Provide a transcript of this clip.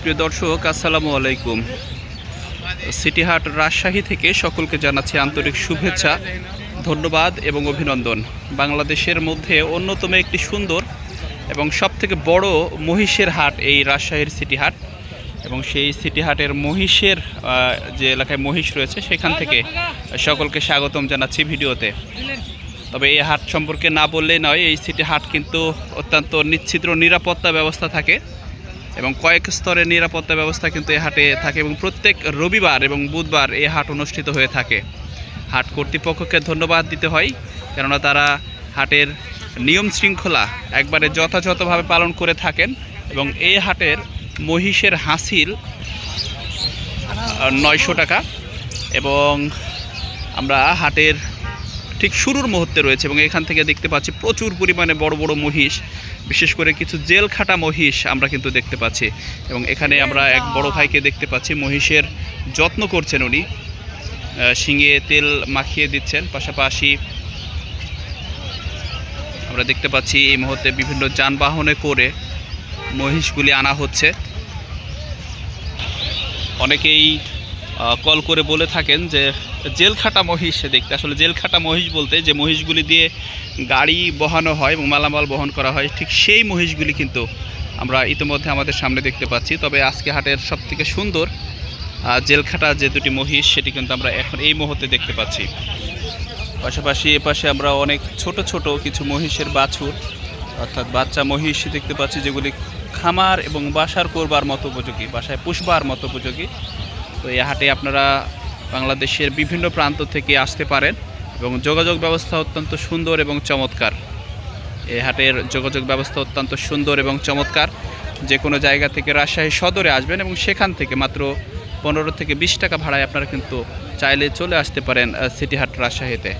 প্রিয় দর্শক, আসসালামু আলাইকুম। সিটি হাট রাজশাহী থেকে সকলকে জানাচ্ছি আন্তরিক শুভেচ্ছা, ধন্যবাদ এবং অভিনন্দন। বাংলাদেশের মধ্যে অন্যতম একটি সুন্দর এবং সবথেকে বড় মহিষের হাট এই রাজশাহীর সিটি হাট এবং সেই সিটি হাটের মহিষের যে এলাকায় মহিষ রয়েছে, সেখান থেকে সকলকে স্বাগতম জানাচ্ছি ভিডিওতে। তবে এই হাট সম্পর্কে না বললেই নয়, এই সিটি হাট কিন্তু অত্যন্ত নিচ্ছিদ্র, নিরাপত্তা ব্যবস্থা থাকে। এবং কয়েক স্তরের নিরাপত্তা ব্যবস্থা কিন্তু এই হাটে থাকে এবং প্রত্যেক রবিবার এবং বুধবার এই হাট অনুষ্ঠিত হয়ে থাকে। হাট কর্তৃপক্ষকে ধন্যবাদ দিতে হয়, কেননা তারা হাটের নিয়ম শৃঙ্খলা একবারে যথাযথভাবে পালন করে থাকেন এবং এই হাটের মহিষের হাসিল নয়শো টাকা এবং আমরা হাটের ঠিক শুরুর মুহূর্তে রয়েছে এবং এখান থেকে দেখতে পাচ্ছি প্রচুর পরিমাণে বড় বড় মহিষ, বিশেষ করে কিছু জেল খাটা মহিষ আমরা কিন্তু দেখতে পাচ্ছি। এবং এখানে আমরা এক বড় ভাইকে দেখতে পাচ্ছি, মহিষের যত্ন করছেন উনি। শিঙে তেল মাখিয়ে দিচ্ছেন, পাশাপাশি আমরা দেখতে পাচ্ছি এই মুহূর্তে বিভিন্ন যানবাহনে করে মহিষগুলি আনা হচ্ছে। অনেকেই কল করে বলে থাকেন যে জেলখাটা মহিষ দেখতে। আসলে জেলখাটা মহিষ বলতে যে মহিষগুলি দিয়ে গাড়ি বহানো হয় এবং মালামাল বহন করা হয় ঠিক সেই মহিষগুলি কিন্তু আমরা ইতিমধ্যে আমাদের সামনে দেখতে পাচ্ছি। তবে আজকে হাটের সবথেকে সুন্দর আহ, জেলখাটা যে দুটি মহিষ সেটি কিন্তু আমরা এখন এই মুহূর্তে দেখতে পাচ্ছি। পাশাপাশি এপাশে আমরা অনেক ছোট ছোট কিছু মহিষের বাছুর অর্থাৎ বাচ্চা মহিষ দেখতে পাচ্ছি যেগুলি খামার এবং বাসার করবার মতো উপযোগী বাসায় পুষবার মতো উপযোগী। তো এই হাটে আপনারা বাংলাদেশের বিভিন্ন প্রান্ত থেকে আসতে পারেন এবং যোগাযোগ ব্যবস্থা অত্যন্ত সুন্দর এবং চমৎকার। এ হাটের যোগাযোগ ব্যবস্থা অত্যন্ত সুন্দর এবং চমৎকার। যে কোনো জায়গা থেকে রাজশাহী সদরে আসবেন এবং সেখান থেকে মাত্র পনেরো থেকে বিশ টাকা ভাড়ায় আপনারা কিন্তু চাইলে চলে আসতে পারেন সিটি হাট রাজশাহীতে।